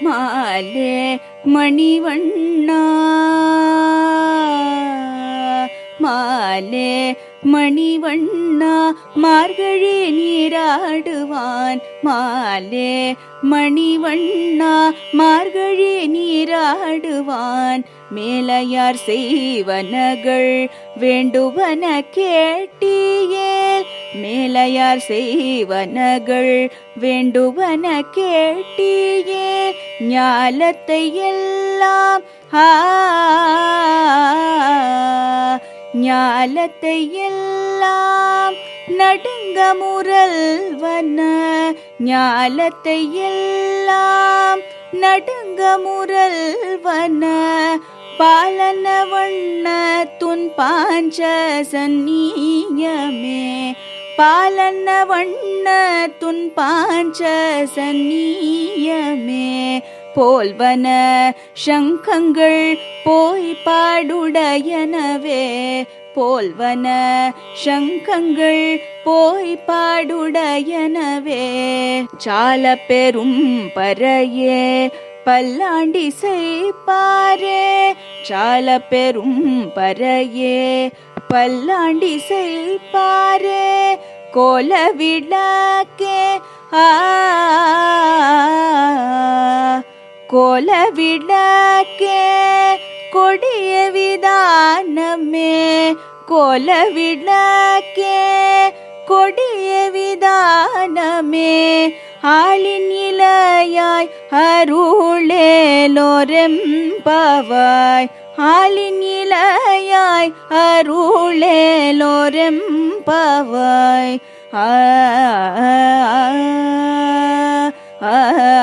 மாலே மணிவண்ணா. மாலே மணிவண்ணா மார்கழி நீராடுவான். மாலே மணிவண்ணா மார்கழி நீராடுவான். மேலையார் செய்வனகள் வேண்டுவன கேட்டீ மேலையார் செய்வனகள் வேண்டுவன கேட்டியே ஞாலத்தை எல்லாம் ஞாலத்தை எல்லாம் நடுங்க முரல்வன ஞாலத்தை எல்லாம் நடுங்க முரல்வன பாலன வண்ண துன் பாஞ்ச சந்நியமே பாலன வண்ண துன் பாஞ்ச சந்நியமே போல்வன சங்கங்கள் போய் பாடுடையனவே போல்வன சங்கங்கள் போய் பாடுடையனவே. சால பெரும் பறையே பல்லாண்டி செய்பாரே சால பெரும் பறையே பல்லாண்டி செய்ப்பாரே கோல விளக்கே கோல விளக்கே கொடிய விதானமே கோல விளக்கே கொடிய விதானமே ஆளின் இலையாய் அருளேலோரெம்பவாய் ஆலின் இலையாய் அருளேலோரெம்பவாய் ஆ ஆ.